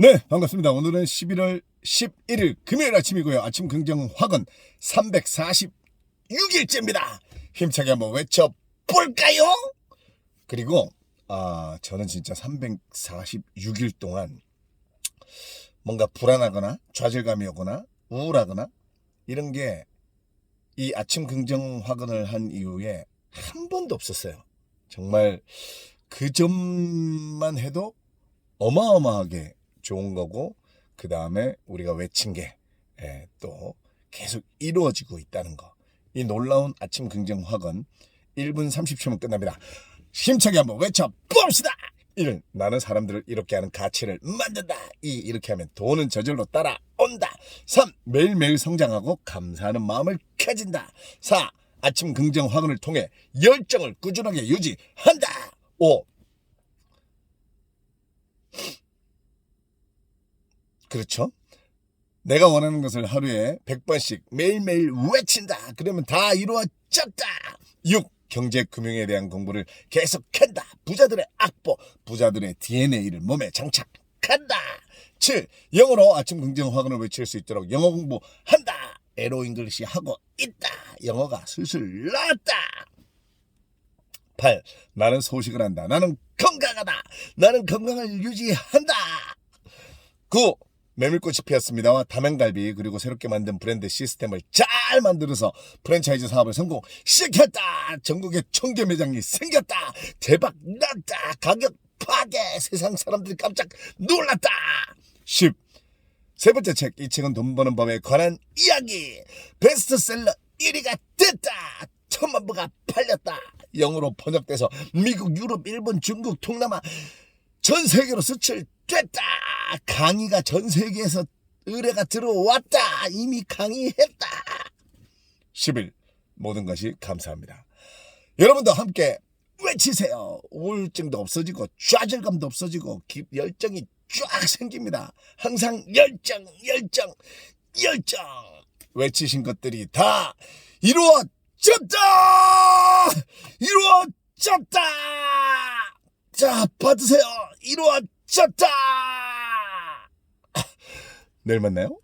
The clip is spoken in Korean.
네, 반갑습니다. 오늘은 11월 11일 금요일 아침이고요. 아침 긍정 확은 346일째입니다. 힘차게 한번 외쳐볼까요? 그리고, 아, 저는 진짜 346일 동안 뭔가 불안하거나 좌절감이 오거나 우울하거나 이런 게 이 아침 긍정 확언을 한 이후에 한 번도 없었어요. 정말 그 점만 해도 어마어마하게 좋은 거고 그 다음에 우리가 외친 게 또 계속 이루어지고 있다는 거. 이 놀라운 아침 긍정 확언 1분 30초면 끝납니다. 힘차게 한번 외쳐 봅시다. 1. 나는 사람들을 이렇게 하는 가치를 만든다. 2. 이렇게 하면 돈은 저절로 따라온다. 3. 매일매일 성장하고 감사하는 마음을 가진다. 4. 아침 긍정 확언을 통해 열정을 꾸준하게 유지한다. 5. 그렇죠? 내가 원하는 것을 하루에 100번씩 매일매일 외친다. 그러면 다 이루어졌다. 6. 경제 금융에 대한 공부를 계속한다. 부자들의 악보, 부자들의 DNA를 몸에 장착한다. 7. 영어로 아침 긍정 확언을 외칠 수 있도록 영어 공부한다. 에로 잉글리시 하고 있다. 영어가 술술 나왔다. 8. 나는 소식을 한다. 나는 건강하다. 나는 건강을 유지한다. 9. 메밀꽃이 피었습니다와 다면갈비 그리고 새롭게 만든 브랜드 시스템을 잘 만들어서 프랜차이즈 사업을 성공시켰다. 전국에 청계 매장이 생겼다. 대박 났다. 가격 파괴. 세상 사람들이 깜짝 놀랐다. 10. 세 번째 책, 이 책은 돈 버는 법에 관한 이야기. 베스트셀러 1위가 됐다. 천만 부가 팔렸다. 영어로 번역돼서 미국, 유럽, 일본, 중국, 동남아 전 세계로 수출 됐다. 강의가 전 세계에서 의뢰가 들어왔다. 이미 강의했다. 10일 모든 것이 감사합니다. 여러분도 함께 외치세요. 우울증도 없어지고 좌절감도 없어지고 기- 열정이 쫙 생깁니다. 항상 열정, 열정, 열정. 외치신 것들이 다 이루어졌다. 이루어졌다. 자, 받으세요. 이루어졌 다. 내일 만나요.